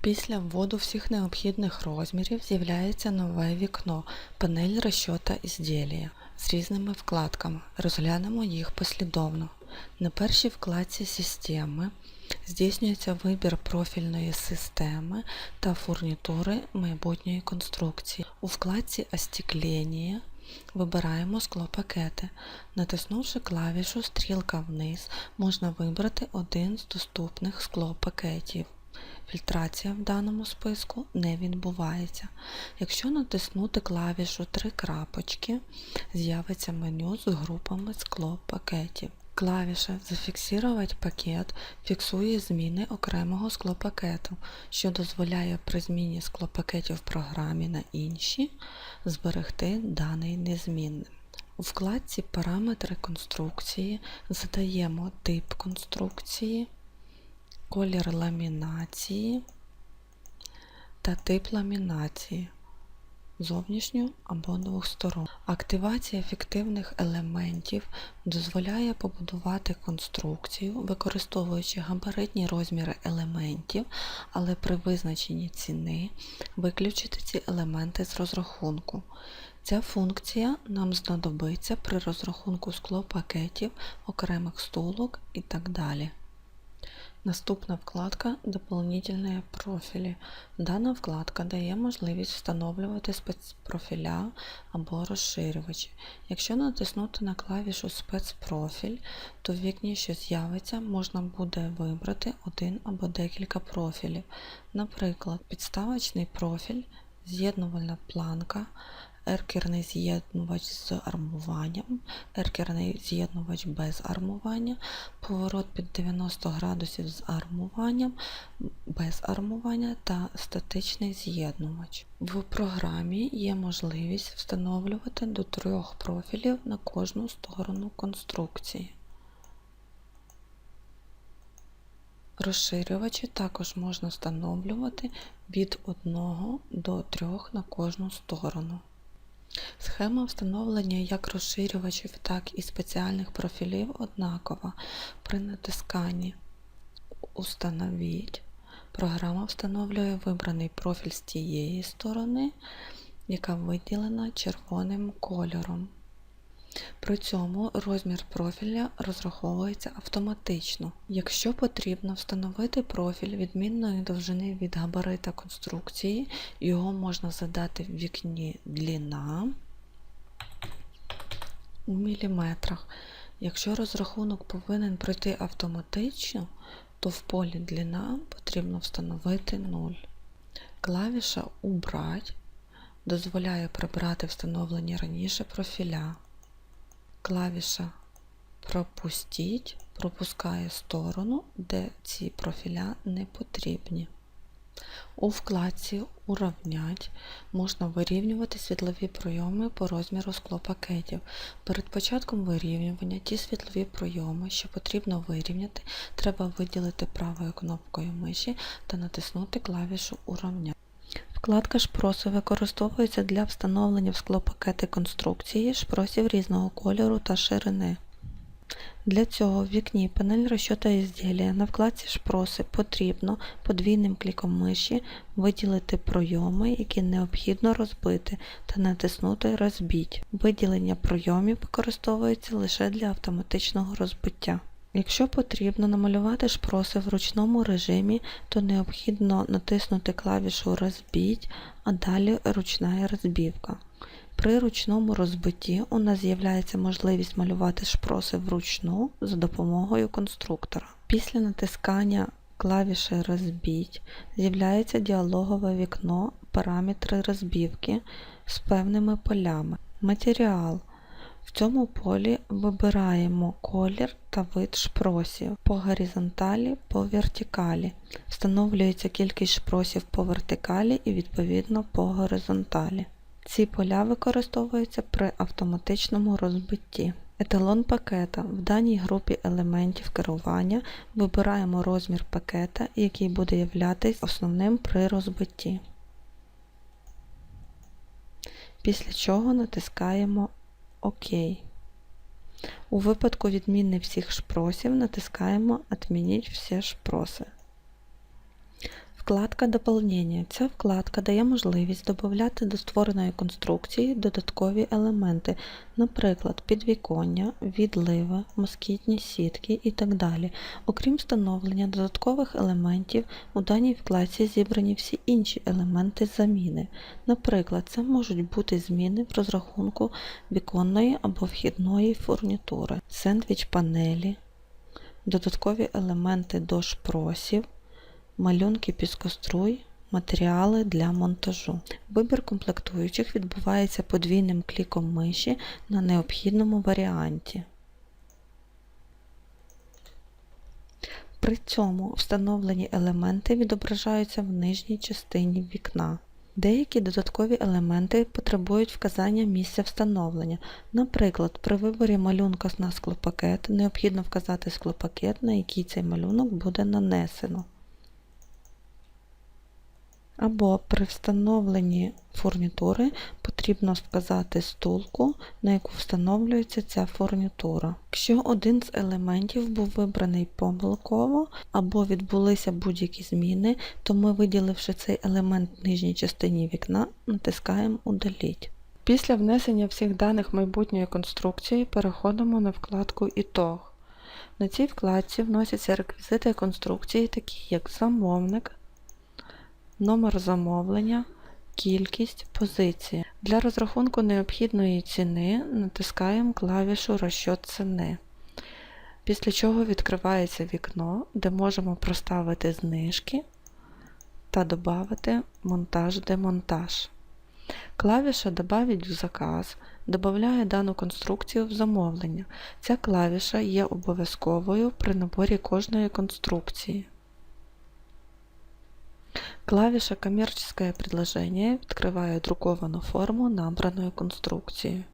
Після вводу всіх необхідних розмірів з'являється нове вікно «Панель розчота ізділія» з різними вкладками. Розглянемо їх послідовно. На першій вкладці «Системи» здійснюється вибір профільної системи та фурнітури майбутньої конструкції. У вкладці «Остеклення» вибираємо склопакети. Натиснувши клавішу «Стрілка вниз» можна вибрати один з доступних склопакетів. Фільтрація в даному списку не відбувається. Якщо натиснути клавішу три крапочки, з'явиться меню з групами склопакетів. Клавіша Зафіксувати пакет фіксує зміни окремого склопакету, що дозволяє при зміні склопакетів в програмі на інші зберегти даний незмінним. У вкладці Параметри конструкції задаємо тип конструкції, колір ламінації та тип ламінації зовнішню або двосторонню. Активація фіктивних елементів дозволяє побудувати конструкцію, використовуючи габаритні розміри елементів, але при визначенні ціни виключити ці елементи з розрахунку. Ця функція нам знадобиться при розрахунку склопакетів, окремих стулок і так далі. Наступна вкладка Дополнительные профілі. Дана вкладка дає можливість встановлювати спецпрофіля або розширювачі. Якщо натиснути на клавішу Спецпрофіль, то в вікні, що з'явиться, можна буде вибрати один або декілька профілів. Наприклад, підставочний профіль, з'єднувальна планка, еркерний з'єднувач з армуванням, еркерний з'єднувач без армування, поворот під 90 градусів з армуванням, без армування та статичний з'єднувач. В програмі є можливість встановлювати до трьох профілів на кожну сторону конструкції. Розширювачі також можна встановлювати від 1 до 3 на кожну сторону. Схема встановлення як розширювачів, так і спеціальних профілів однакова. При натисканні Установіть програма встановлює вибраний профіль з тієї сторони, яка виділена червоним кольором. При цьому розмір профіля розраховується автоматично. Якщо потрібно встановити профіль відмінної довжини від габарита конструкції, його можна задати в вікні длина у міліметрах. Якщо розрахунок повинен пройти автоматично, то в полі длина потрібно встановити 0. Клавіша Убрать дозволяє прибрати встановлені раніше профіля. Клавіша Пропустіть пропускає сторону, де ці профіля не потрібні. У вкладці Уравнять можна вирівнювати світлові пройоми по розміру склопакетів. Перед початком вирівнювання ті світлові пройоми, що потрібно вирівняти, треба виділити правою кнопкою миші та натиснути клавішу Уравнять. Вкладка Шпроси використовується для встановлення в склопакети конструкції шпросів різного кольору та ширини. Для цього в вікні панель розчота ізділія на вкладці Шпроси потрібно подвійним кліком миші виділити пройоми, які необхідно розбити, та натиснути Розбіть. Виділення пройомів використовується лише для автоматичного розбиття. Якщо потрібно намалювати шпроси в ручному режимі, то необхідно натиснути клавішу Розбіть, а далі ручна розбівка. При ручному розбитті у нас з'являється можливість малювати шпроси вручну за допомогою конструктора. Після натискання клавіші Розбіть з'являється діалогове вікно Параметри розбівки з певними полями. Матеріал. В цьому полі вибираємо колір та вид шпросів по горизонталі, по вертикалі. Встановлюється кількість шпросів по вертикалі і відповідно по горизонталі. Ці поля використовуються при автоматичному розбитті. Еталон пакета. В даній групі елементів керування вибираємо розмір пакета, який буде являтись основним при розбитті. Після чого натискаємо ОК. У випадку відміни всіх шпросів натискаємо Отмініть всі шпроси. Вкладка Доповнення. Ця вкладка дає можливість додати до створеної конструкції додаткові елементи, наприклад, підвіконня, відливи, москітні сітки і так далі. Окрім встановлення додаткових елементів, у даній вкладці зібрані всі інші елементи заміни. Наприклад, це можуть бути зміни в розрахунку віконної або вхідної фурнітури, сендвіч панелі, додаткові елементи дошпросів, малюнки піскоструй, матеріали для монтажу. Вибір комплектуючих відбувається подвійним кліком миші на необхідному варіанті. При цьому встановлені елементи відображаються в нижній частині вікна. Деякі додаткові елементи потребують вказання місця встановлення. Наприклад, при виборі малюнка на склопакет необхідно вказати склопакет, на який цей малюнок буде нанесено. Або при встановленні фурнітури потрібно вказати стулку, на яку встановлюється ця фурнітура. Якщо один з елементів був вибраний помилково або відбулися будь-які зміни, то ми, виділивши цей елемент в нижній частині вікна, натискаємо Удаліть. Після внесення всіх даних майбутньої конструкції переходимо на вкладку Ітог. На цій вкладці вносяться реквізити конструкції, такі як замовник, номер замовлення, кількість, позиція. Для розрахунку необхідної ціни натискаємо клавішу Розчот ціни. Після чого відкривається вікно, де можемо проставити знижки та додати монтаж-демонтаж. Клавіша «Добавить в заказ» додає дану конструкцію в замовлення. Ця клавіша є обов'язковою при наборі кожної конструкції. Клавиша «Коммерческое предложение» открывает друкованную форму набранную конструкції.